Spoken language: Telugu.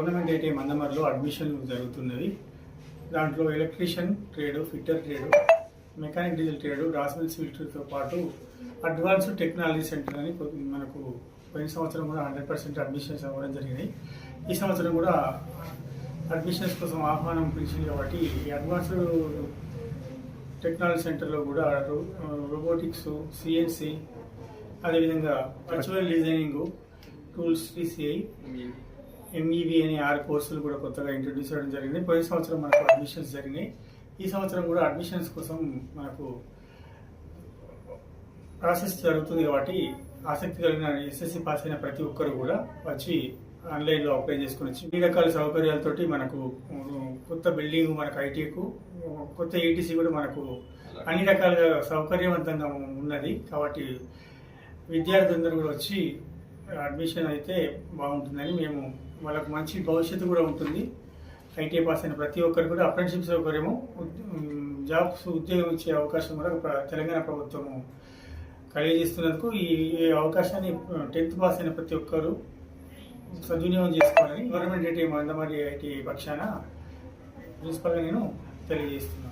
గవర్నమెంట్ ఐటీ మందమర్లో అడ్మిషన్ జరుగుతున్నది. దాంట్లో electrician trade fitter trade mechanic diesel trade రాస్మిల్ సివిల్తో పాటు అడ్వాన్స్డ్ టెక్నాలజీ సెంటర్ అని మనకు పోయిన సంవత్సరం కూడా హండ్రెడ్ పర్సెంట్ అడ్మిషన్స్ అవ్వడం జరిగినాయి ఈ సంవత్సరం కూడా అడ్మిషన్స్ కోసం ఆహ్వానం పిలిచింది కాబట్టి ఈ అడ్వాన్స్డ్ టెక్నాలజీ సెంటర్లో కూడా రో- రోబోటిక్స్ సిఎన్సి అదేవిధంగా virtual designing tools TCI MEB అనే ఆరు కోర్సులు కూడా కొత్తగా ఇంట్రడ్యూస్ చేయడం జరిగింది. పోయిన సంవత్సరం మనకు అడ్మిషన్స్ జరిగినాయి. ఈ సంవత్సరం కూడా అడ్మిషన్స్ కోసం మనకు ప్రాసెస్ జరుగుతుంది కాబట్టి ఆసక్తి కలిగిన ఎస్ఎస్సి పాస్ అయిన ప్రతి ఒక్కరు కూడా వచ్చి ఆన్లైన్లో అప్లై చేసుకుని వచ్చి ఈ రకాల సౌకర్యాలతోటి మనకు కొత్త బిల్డింగ్ మనకు ఐటీకు కొత్త ఏటీసీ కూడా మనకు అన్ని రకాలుగా సౌకర్యవంతంగా ఉన్నది. కాబట్టి విద్యార్థులందరూ కూడా వచ్చి అడ్మిషన్ అయితే బాగుంటుందని మేము వాళ్ళకు మంచి భవిష్యత్తు కూడా ఉంటుంది. ఐటీఐ పాస్ అయిన ప్రతి ఒక్కరు కూడా అప్రెంటిషిప్ సౌకర్యము జాబ్స్ ఉద్యోగం ఇచ్చే అవకాశం కూడా తెలంగాణ ప్రభుత్వము కలిగజేస్తున్నందుకు ఈ అవకాశాన్ని టెన్త్ పాస్ అయిన ప్రతి ఒక్కరు సద్వినియోగం చేసుకోవాలని గవర్నమెంట్ ఐటీ మందమరి ఐటీ పక్షాన ప్రిన్సిపల్గా నేను తెలియజేస్తున్నాను.